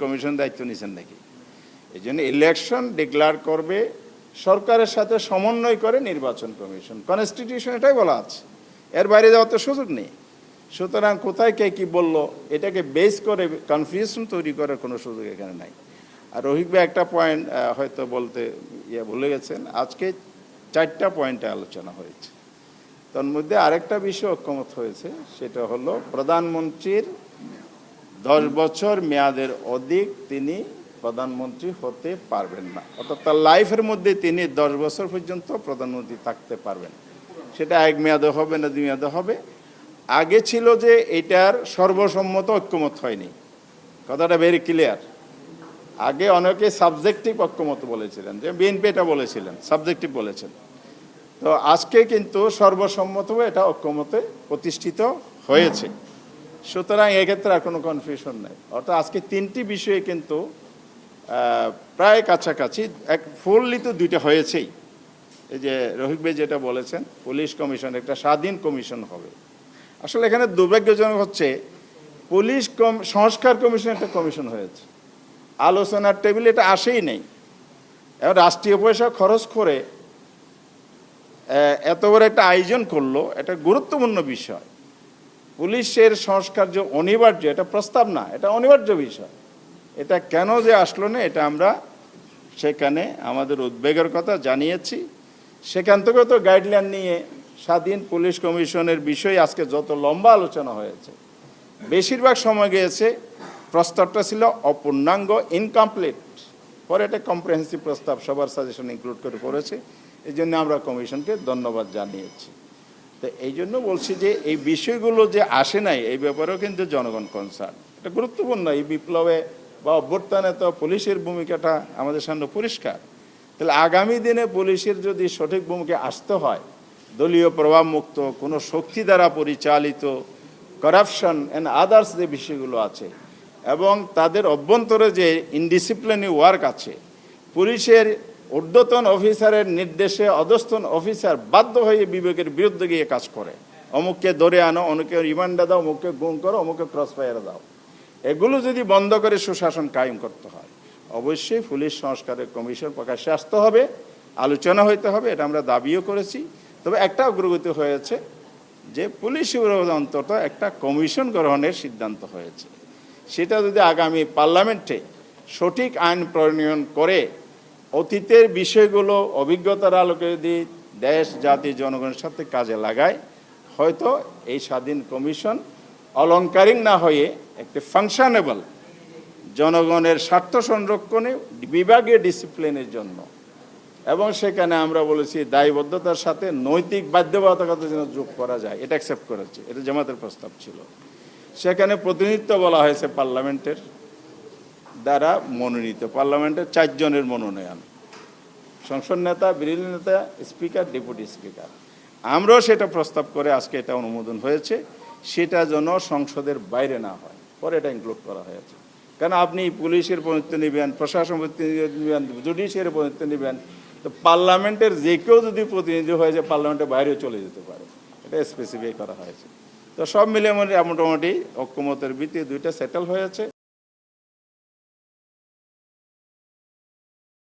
Commission দায়িত্ব নিছেন নাকি? এই জন্য ইলেকশন ডিক্লেয়ার করবে, সরকারের সাথে সমন্বয় করে নির্বাচন কমিশন। কনস্টিটিউশন এটাই বলা আছে। এর বাইরে যাওয়ার তো সুযোগ নেই। সুতরাং কোথায় কে কি বলল, এটাকে বেস করে কনফিউশন তৈরি করার কোনো সুযোগ এখানে নাই। আর ভাই একটা পয়েন্ট হয়তো বলতে ইয়ে ভুলে গেছেন, আজকে চারটা পয়েন্টে আলোচনা হয়েছে। তার মধ্যে আরেকটা বিষয় ঐক্যমত হয়েছে, সেটা হলো প্রধানমন্ত্রীর দশ বছর মেয়াদের অধিক তিনি প্রধানমন্ত্রী হতে পারবেন না। অর্থাৎ তার লাইফের মধ্যে তিনি দশ বছর পর্যন্ত প্রধানমন্ত্রী থাকতে পারবেন। সেটা এক মেয়াদে হবে না দুই মেয়াদে হবে। আগে ছিল যে এটার সর্বসম্মত ঐক্যমত হয়নি। কথাটা ভেরি ক্লিয়ার আগে অনেকে সাবজেক্টিভ ঐক্যমত বলেছিলেন, যে বিএনপি এটা বলেছিলেন সাবজেক্টিভ বলেছেন। তো আজকে কিন্তু সর্বসম্মতভাবে এটা ঐক্যমতে প্রতিষ্ঠিত হয়েছে। সুতরাং এক্ষেত্রে আর কোনো কনফিউশন নেই। অর্থাৎ আজকে তিনটি বিষয়ে কিন্তু প্রায় কাছাকাছি, এক ফুললি তো দুইটা হয়েছেই। এই যে রহিক ভাই যেটা বলেছেন, পুলিশ কমিশন, একটা স্বাধীন কমিশন হবে। আসলে এখানে দুর্ভাগ্যজনক হচ্ছে, পুলিশ কম, সংস্কার কমিশন একটা কমিশন হয়েছে। আলোচনার টেবিলে এটা আসেই নেই। এবার রাষ্ট্রীয় পয়সা খরচ করে এত বড় একটা আয়োজন করল, এটা গুরুত্বপূর্ণ বিষয়। পুলিশের সংস্কার যে অনিবার্য, এটা প্রস্তাব না, এটা অনিবার্য বিষয়। এটা কেন যে আসলো না, এটা আমরা সেখানে আমাদের উদ্বেগের কথা জানিয়েছি। সেখান থেকেও তো গাইডলাইন নিয়ে স্বাধীন পুলিশ কমিশনের বিষয়ে আজকে যত লম্বা আলোচনা হয়েছে, বেশিরভাগ সময় গিয়েছে প্রস্তাবটা ছিল অপূর্ণাঙ্গ ইনকমপ্লিট পরে এটা কম্প্রিহেন্সিভ প্রস্তাব সবার সাজেশন ইনক্লুড করে করেছে। এই জন্য আমরা কমিশনকে ধন্যবাদ জানিয়েছি। তো এই জন্য বলছি যে এই বিষয়গুলো যে আসে নাই, এই ব্যাপারেও কিন্তু জনগণ কনসার্ন এটা গুরুত্বপূর্ণ, এই বিপ্লবে বা অভ্যর্থনে তো পুলিশের ভূমিকাটা আমাদের সামনে পরিষ্কার। তাহলে আগামী দিনে পুলিশের যদি সঠিক ভূমিকা আসতে হয়, দলীয় প্রভাব মুক্ত কোনো শক্তি দ্বারা পরিচালিত করাপশন অ্যান্ড আদার্স যে বিষয়গুলো আছে, এবং তাদের অভ্যন্তরে যে ইনডিসিপ্লিনি ওয়ার্ক আছে, পুলিশের ঊর্ধ্বতন অফিসারের নির্দেশে অধস্তন অফিসার বাধ্য হয়ে বিবেকের বিরুদ্ধে গিয়ে কাজ করে। অমুককে ধরে আনো অমুকে রিমান্ডে দাও, অমুককে গুম করো অমুকে ক্রস ফায়ারে দাও। এগুলো যদি বন্ধ করে সুশাসন কায়েম করতে হয়, অবশ্যই পুলিশ সংস্কারের কমিশন প্রকাশ্যে আসতে হবে, আলোচনা হইতে হবে, এটা আমরা দাবিও করেছি। তবে একটা অগ্রগতি হয়েছে যে পুলিশ অন্তত একটা কমিশন গ্রহণের সিদ্ধান্ত হয়েছে। সেটা যদি আগামী পার্লামেন্টে সঠিক আইন প্রণয়ন করে অতীতের বিষয়গুলো, অভিজ্ঞতার আলোকে যদি দেশ, জাতি, জনগণের সাথে কাজে লাগায়, হয়তো এই স্বাধীন কমিশন অলংকারিক না হয়ে একটি ফাংশনেবল জনগণের স্বার্থ সংরক্ষণে বিভাগীয় ডিসিপ্লিনের জন্য। এবং সেখানে আমরা বলেছি দায়বদ্ধতার সাথে নৈতিক বাধ্যবাধকতা যেন যোগ করা যায়, এটা অ্যাকসেপ্ট করেছে, এটা জামাতের প্রস্তাব ছিল। সেখানে প্রতিনিধিত্ব বলা হয়েছে পার্লামেন্টের। দ্বারা মনোনীত। পার্লামেন্টের চারজনের মনোনয়ন। সংসদ নেতা, বিরোধী নেতা, স্পিকার, ডেপুটি স্পিকার। আমরাও সেটা প্রস্তাব করে আজকে এটা অনুমোদন হয়েছে, সেটা যেন সংসদের বাইরে না হয়। পরে এটা ইনক্লুড করা হয়েছে। কারণ আপনি পুলিশের প্রতিনিধিত্ব নেবেন প্রশাসন প্রতিনিধিত্ব নেবেন জুডিশিয়ারি প্রতিনিধিত্ব নেবেন, তো পার্লামেন্টের যে কেউ যদি প্রতিনিধি হয়ে যায়, পার্লামেন্টের বাইরেও চলে যেতে পারে। এটা স্পেসিফাই করা হয়েছে। তো সব মিলে মোটামুটি ঐক্যমতের ভিত্তিতে দুইটা সেটেল হয়েছে।